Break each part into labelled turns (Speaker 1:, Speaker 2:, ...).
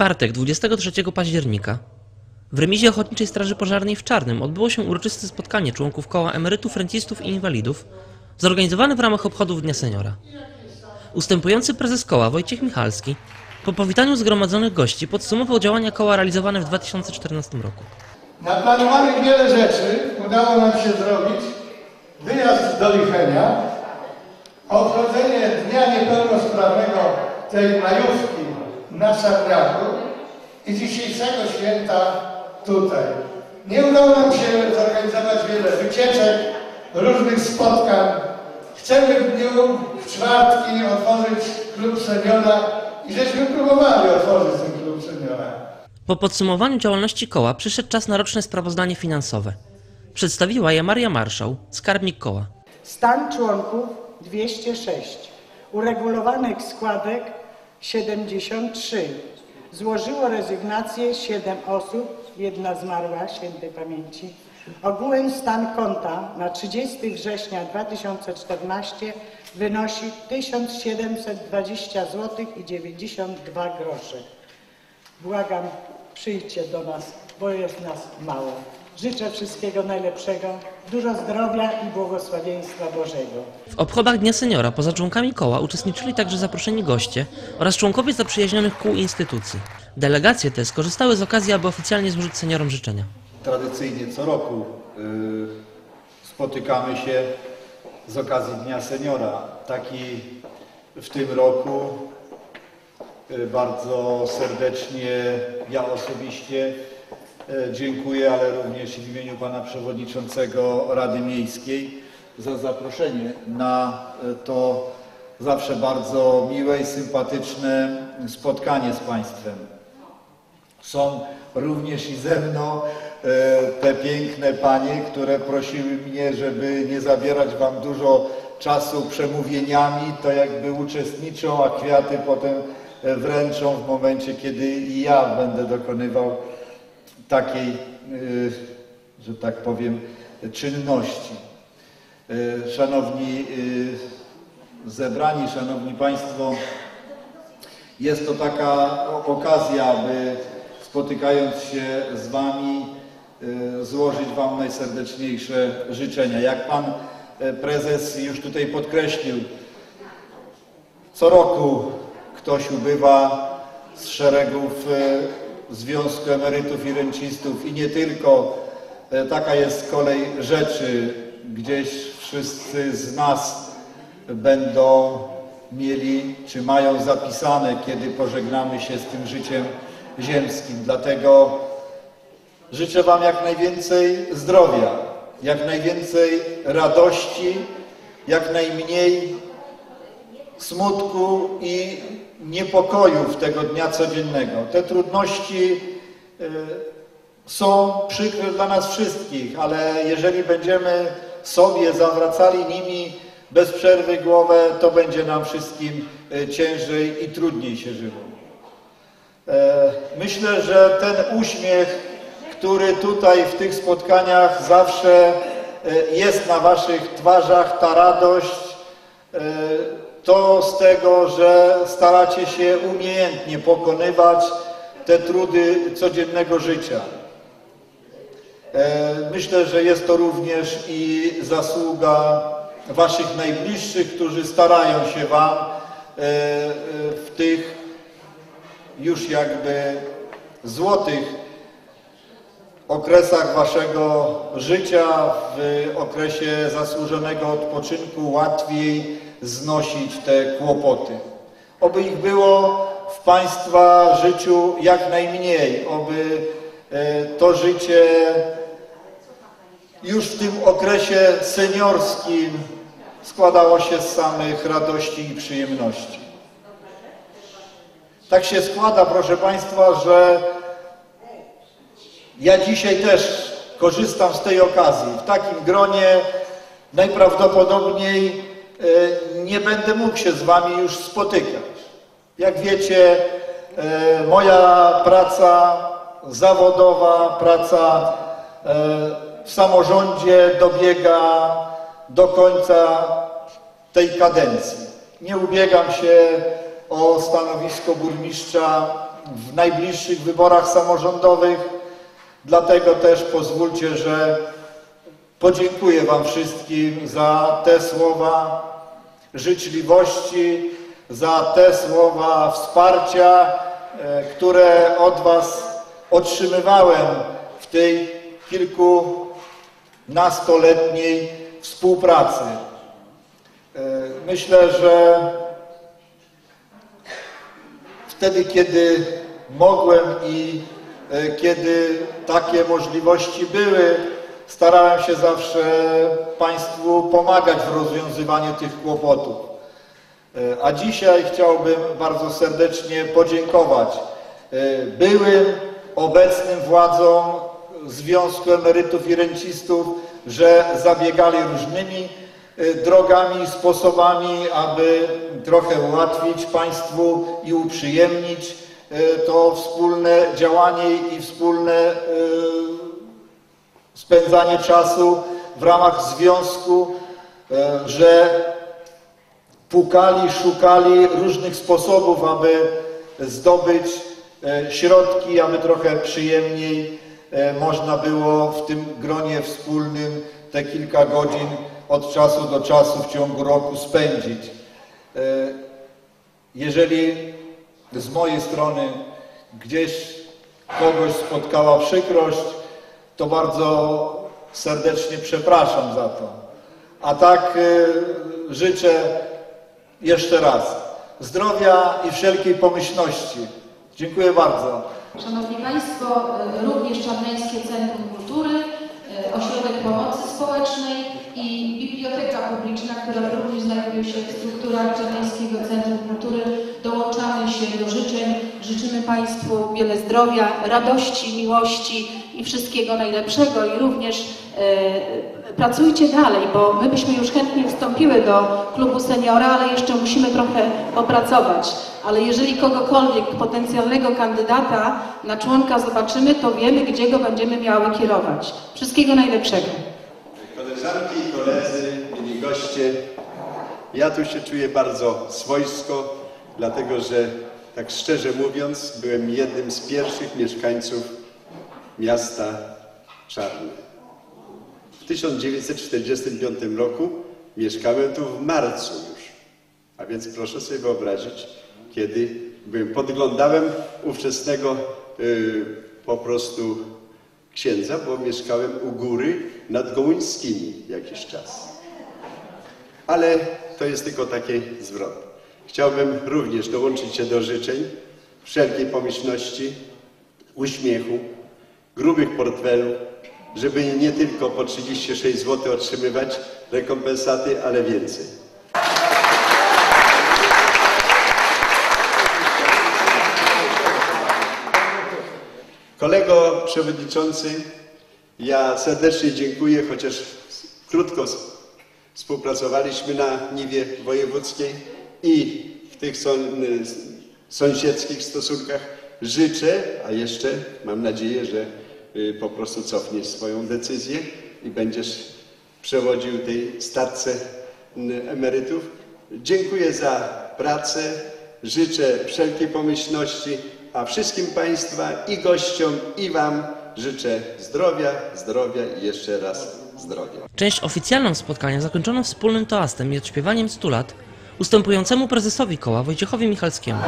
Speaker 1: czwartek, 23 października, w remizie Ochotniczej Straży Pożarnej w Czarnym odbyło się uroczyste spotkanie członków koła emerytów, rencistów i inwalidów, zorganizowane w ramach obchodów Dnia Seniora. Ustępujący prezes koła Wojciech Michalski po powitaniu zgromadzonych gości podsumował działania koła realizowane w 2014 roku.
Speaker 2: Naplanowanych wiele rzeczy udało nam się zrobić. Wyjazd do Lichenia, obchodzenie Dnia Niepełnosprawnego tej majówki na Szarniaku i dzisiejszego święta tutaj. Nie udało nam się zorganizować wiele wycieczek, różnych spotkań. Chcemy w dniu, w czwartki otworzyć klub seniora i żeśmy próbowali otworzyć ten klub seniora.
Speaker 1: Po podsumowaniu działalności koła przyszedł czas na roczne sprawozdanie finansowe. Przedstawiła je Maria Marszał, skarbnik koła.
Speaker 3: Stan członków 206. Uregulowanych składek 73. Złożyło rezygnację 7 osób, jedna zmarła świętej pamięci. Ogółem stan konta na 30 września 2014 wynosi 1720 zł i 92 grosze. Błagam, przyjdźcie do nas, bo jest nas mało. Życzę wszystkiego najlepszego, dużo zdrowia i błogosławieństwa Bożego.
Speaker 1: W obchodach Dnia Seniora poza członkami koła uczestniczyli także zaproszeni goście oraz członkowie zaprzyjaźnionych kół i instytucji. Delegacje te skorzystały z okazji, aby oficjalnie złożyć seniorom życzenia.
Speaker 4: Tradycyjnie co roku y, spotykamy się z okazji Dnia Seniora. Taki w tym roku y, bardzo serdecznie ja osobiście dziękuję, ale również w imieniu Pana Przewodniczącego Rady Miejskiej za zaproszenie na y, to zawsze bardzo miłe i sympatyczne spotkanie z Państwem. Są również i ze mną e, te piękne panie, które prosiły mnie, żeby nie zabierać wam dużo czasu przemówieniami, to jakby uczestniczą, a kwiaty potem e, wręczą w momencie, kiedy i ja będę dokonywał takiej, e, że tak powiem, czynności. E, Szanowni e, zebrani, szanowni państwo, jest to taka okazja, aby spotykając się z Wami, y, złożyć Wam najserdeczniejsze życzenia. Jak Pan y, Prezes już tutaj podkreślił, co roku ktoś ubywa z szeregów y, Związku Emerytów i Rencistów i nie tylko. Taka jest kolej rzeczy. Gdzieś wszyscy z nas będą mieli, czy mają zapisane, kiedy pożegnamy się z tym życiem ziemskim. Dlatego życzę Wam jak najwięcej zdrowia, jak najwięcej radości, jak najmniej smutku i niepokojów tego dnia codziennego. Te trudności y, są przykre dla nas wszystkich, ale jeżeli będziemy sobie zawracali nimi bez przerwy głowę, to będzie nam wszystkim y, ciężej i trudniej się żyło. E, Myślę, że ten uśmiech, który tutaj w tych spotkaniach zawsze e, jest na Waszych twarzach, ta radość, to z tego, że staracie się umiejętnie pokonywać te trudy codziennego życia. Myślę, że jest to również i zasługa Waszych najbliższych, którzy starają się Wam w tych już jakby złotych okresach waszego życia, w okresie zasłużonego odpoczynku łatwiej znosić te kłopoty. Oby ich było w Państwa życiu jak najmniej, oby e, to życie już w tym okresie seniorskim składało się z samych radości i przyjemności. Tak się składa, proszę Państwa, że ja dzisiaj też korzystam z tej okazji. W takim gronie najprawdopodobniej nie będę mógł się z Wami już spotykać. Jak wiecie, e, moja praca zawodowa, praca e, w samorządzie dobiega do końca tej kadencji. Nie ubiegam się o stanowisko burmistrza w najbliższych wyborach samorządowych. Dlatego też pozwólcie, że podziękuję Wam wszystkim za te słowa życzliwości, za te słowa wsparcia, e, które od Was otrzymywałem w tej kilkunastoletniej współpracy. E, Myślę, że wtedy, kiedy mogłem i e, kiedy takie możliwości były, starałem się zawsze Państwu pomagać w rozwiązywaniu tych kłopotów. E, A dzisiaj chciałbym bardzo serdecznie podziękować e, byłym, obecnym władzom Związku Emerytów i Rencistów, że zabiegali różnymi e, drogami sposobami, aby trochę ułatwić Państwu i uprzyjemnić to wspólne działanie i wspólne spędzanie czasu w ramach związku, e, że pukali, szukali różnych sposobów, aby zdobyć e, środki, aby trochę przyjemniej e, można było w tym gronie wspólnym te kilka godzin od czasu do czasu w ciągu roku spędzić. Jeżeli z mojej strony gdzieś kogoś spotkała przykrość, to bardzo serdecznie przepraszam za to. A tak e, życzę jeszcze raz zdrowia i wszelkiej pomyślności. Dziękuję bardzo.
Speaker 5: Szanowni Państwo, e, również Czarneńskie Centrum Kultury, e, Ośrodek Pomocy Społecznej i Biblioteka Publiczna, która również znajduje się w strukturach Czarneńskiego Centrum Kultury, dołączamy się do życzeń. Życzymy Państwu wiele zdrowia, radości, miłości i wszystkiego najlepszego i również e, pracujcie dalej, bo my byśmy już chętnie wstąpiły do klubu seniora, ale jeszcze musimy trochę popracować. Ale jeżeli kogokolwiek potencjalnego kandydata na członka zobaczymy, to wiemy, gdzie go będziemy miały kierować. Wszystkiego najlepszego.
Speaker 6: Koleżanki i koledzy, mieli goście, ja tu się czuję bardzo swojsko, dlatego że tak szczerze mówiąc, byłem jednym z pierwszych mieszkańców miasta Czarne. W 1945 roku mieszkałem tu w marcu już, a więc proszę sobie wyobrazić, kiedy byłem, podglądałem ówczesnego y, po prostu księdza, bo mieszkałem u góry nad Gołyńskimi jakiś czas. Ale to jest tylko taki zwrot. Chciałbym również dołączyć się do życzeń wszelkiej pomyślności, uśmiechu, grubych portfelu, żeby nie tylko po 36 zł otrzymywać rekompensaty, ale więcej. Kolego przewodniczący, ja serdecznie dziękuję, chociaż krótko współpracowaliśmy na niwie wojewódzkiej i w tych y, sąsiedzkich stosunkach. Życzę, a jeszcze mam nadzieję, że y, po prostu cofniesz swoją decyzję i będziesz przewodził tej stawce y, emerytów. Dziękuję za pracę, życzę wszelkiej pomyślności, a wszystkim Państwa i gościom i Wam życzę zdrowia, zdrowia i jeszcze raz zdrowia.
Speaker 1: Część oficjalną spotkania zakończono wspólnym toastem i odśpiewaniem 100 lat ustępującemu prezesowi koła Wojciechowi Michalskiemu.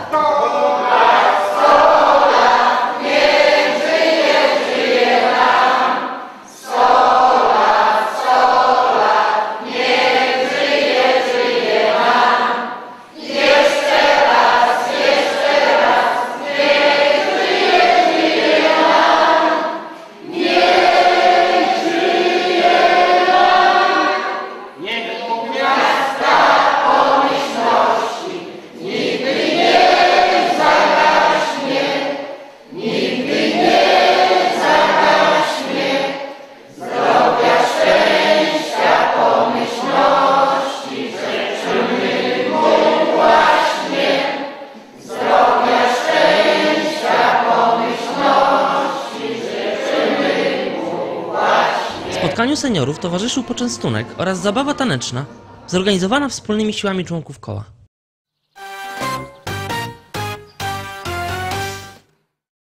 Speaker 1: Spotkaniu seniorów towarzyszył poczęstunek oraz zabawa taneczna zorganizowana wspólnymi siłami członków koła.